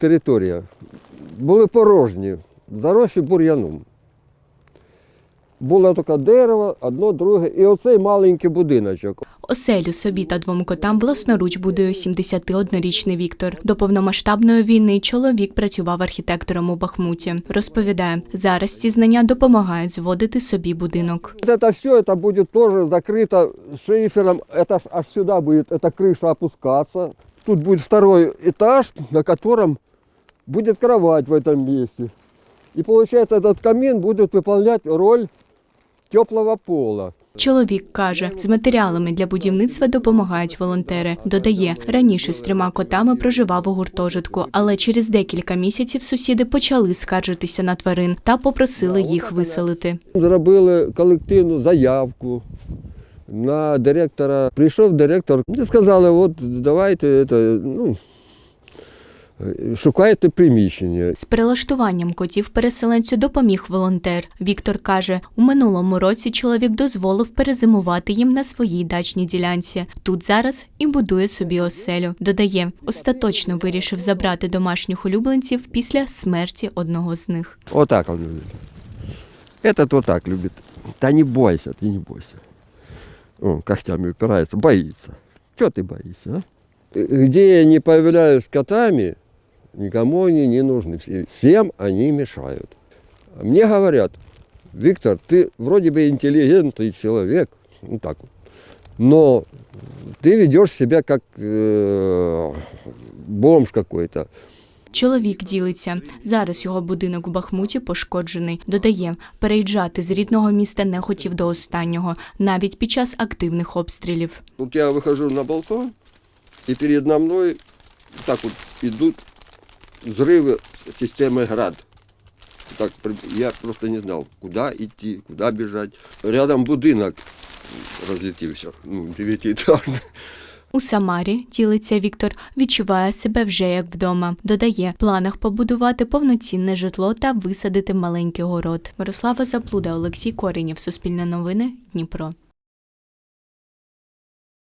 Територія були порожні, заросші бур'яном. Було тільки дерево, одно, друге, і оцей маленький будиночок. Оселю собі та двом котам власноруч будує 71-річний Віктор. До повномасштабної війни чоловік працював архітектором у Бахмуті. Розповідає, зараз ці знання допомагають зводити собі будинок. Вот это все, это будет тоже закрыто шифером, это ж аж сюда будет эта крыша опускаться. Тут будет второй этаж, на котором будет кровать в этом месте. И получается, этот камин будет выполнять роль теплого пола. Чоловік каже, з матеріалами для будівництва допомагають волонтери. Додає, раніше з трьома котами проживав у гуртожитку, але через декілька місяців сусіди почали скаржитися на тварин та попросили їх виселити. Зробили колективну заявку на директора. Прийшов директор і сказали, от давайте это, ну, шукайте приміщення. З прилаштуванням котів переселенцю допоміг волонтер. Віктор каже, у минулому році чоловік дозволив перезимувати їм на своїй дачній ділянці. Тут зараз і будує собі оселю. Додає, остаточно вирішив забрати домашніх улюбленців після смерті одного з них. Вот так он любит. Этот вот так любит. Да не бойся, ты не бойся. Он когтями упирается, боится. Чего ты боишься, а? Э, Где я не появляюсь с котами, никому они не нужны. Все- Всем они мешают. Мне говорят, Виктор, ты вроде бы интеллигентный человек, ну так вот, но ты ведешь себя как э, бомж какой-то. Чоловік ділиться. Зараз його будинок у Бахмуті пошкоджений. Додає, переїжджати з рідного міста не хотів до останнього, навіть під час активних обстрілів. Вот я выхожу на балкон, и передо мной так вот идут взрывы системы «Град». Так, при- я просто не знал, куда идти, куда бежать. Рядом будинок разлетелся, ну, девятиэтажный. У Самарі, ділиться Віктор, відчуває себе вже як вдома. Додає, в планах побудувати повноцінне житло та висадити маленький город. Мирослава Заплуда, Олексій Коренєв, Суспільне новини, Дніпро.